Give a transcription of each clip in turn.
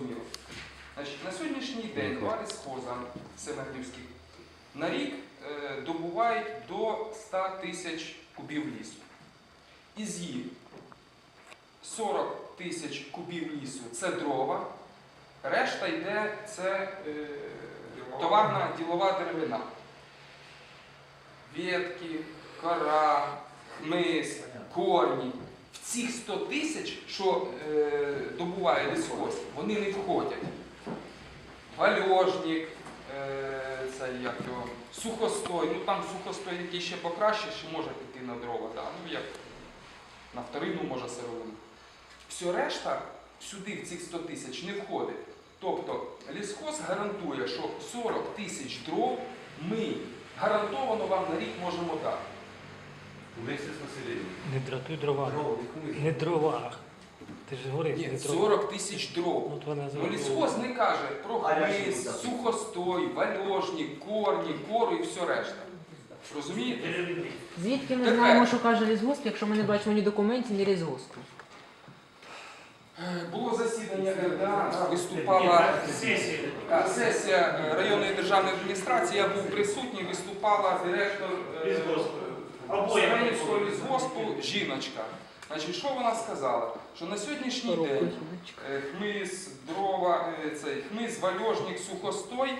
зрозуміло. Значить, на сьогоднішній день два лісхоза Семенівських на рік е, добувають до 100 тисяч кубів лісу. Із їх 40 тисяч кубів лісу це дрова, решта йде це е, товарна ділова деревина. Ветки, кора, мис, корні. Цих 100 тисяч, що е, добуває лісхоз, вони не входять. Вальожник, е, це як його, сухостой, ну там сухостой, який ще покраще, ще може піти на дрова, да? ну як на вторину може сировину. Все решта сюди в цих 100 тисяч не входить. Тобто лісхоз гарантує, що 40 тисяч дров ми гарантовано вам на рік можемо дати. Вместе с населением. Не дратуй дрова. Дрова, не. Не дрова. Ти ж говорив, Ні, дрова. 40 тисяч дров. От вона Ну, лісхоз не каже про А я сухостой, вальожник, корні, кору і все решта. Розумієте? Звідки ми знаємо, що каже лісгосп, якщо ми не бачимо ні документів, ні лісгоспу? Е, Було засідання РДА, виступала а, сесія е, районної державної адміністрації, я був присутній, виступала директор е, Семенівського лісгоспу жіночка. Значить, що вона сказала? Що на сьогоднішній день е, хмиз, дрова, е, цей хмиз, вальожник, сухостой,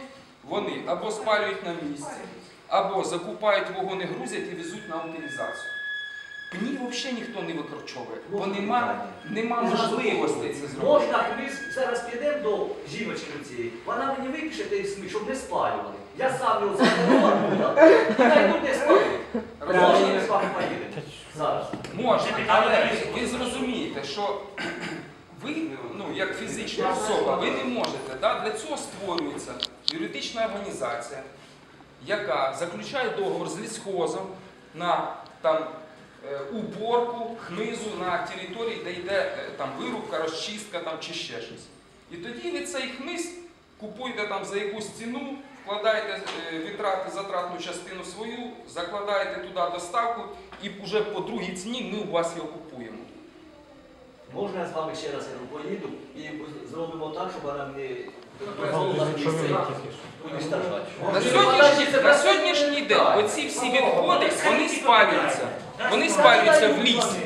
вони або спалюють на місці, або закупають вагони, грузять і везуть на утилізацію. Пні взагалі ніхто не викорчовує, бо нема, нема можливостей це зробити. Можна, ми зараз підемо до жіночки цієї, вона мені випише той смі, щоб не спалювали. Я сам його заберу, хай йдуть не з? Зараз. Можна, але ви зрозумієте, що ви, ну, як фізична особа, ви не можете. Да? Для цього створюється юридична організація, яка заключає договор з лісхозом на там, е, уборку хмизу на території, де йде е, там, вирубка, розчистка там, чи ще щось. І тоді ви цей хмиз купуєте там за якусь ціну, вкладаєте е, витрати, затратну частину свою, закладаєте туди доставку, і вже по другій ціні ми у вас його купуємо. Можна я з вами ще раз я поїду і зробимо так, щоб вона не На сьогоднішній, на сьогоднішній день оці всі відходи вони спалюються. Вони спалюються в лісі.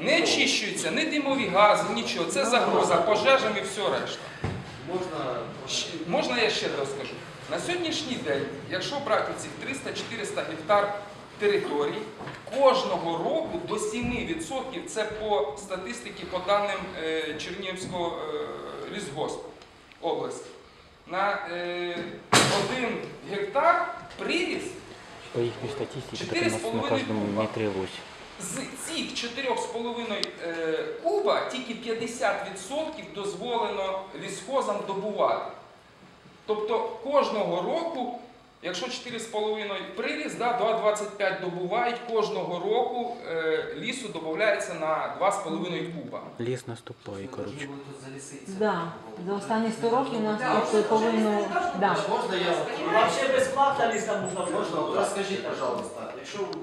Не очищуються, ні димові гази, нічого. Це загроза пожежам і все решта. Можно... Щ- Можна я ще розкажу? На сьогоднішній день, якщо брати цих 300-400 гектар територій, кожного року до 7% це по статистиці, по даним е, Чернігівського е, лісгоспу області. На е, один гектар приріст По их з цих 4,5 е, куба тільки 50% дозволено лісхозам добувати. Тобто кожного року, якщо 4,5 приріст, да, 2,25 добувають, кожного року е, лісу додається на 2,5 куба. Лес наступает, короче. Да. За останні 100 років у нас тут повинно. Да. Можна я Вообще безплатно ліс там можна Можна, от розкажіть, пожалуйста, якщо ви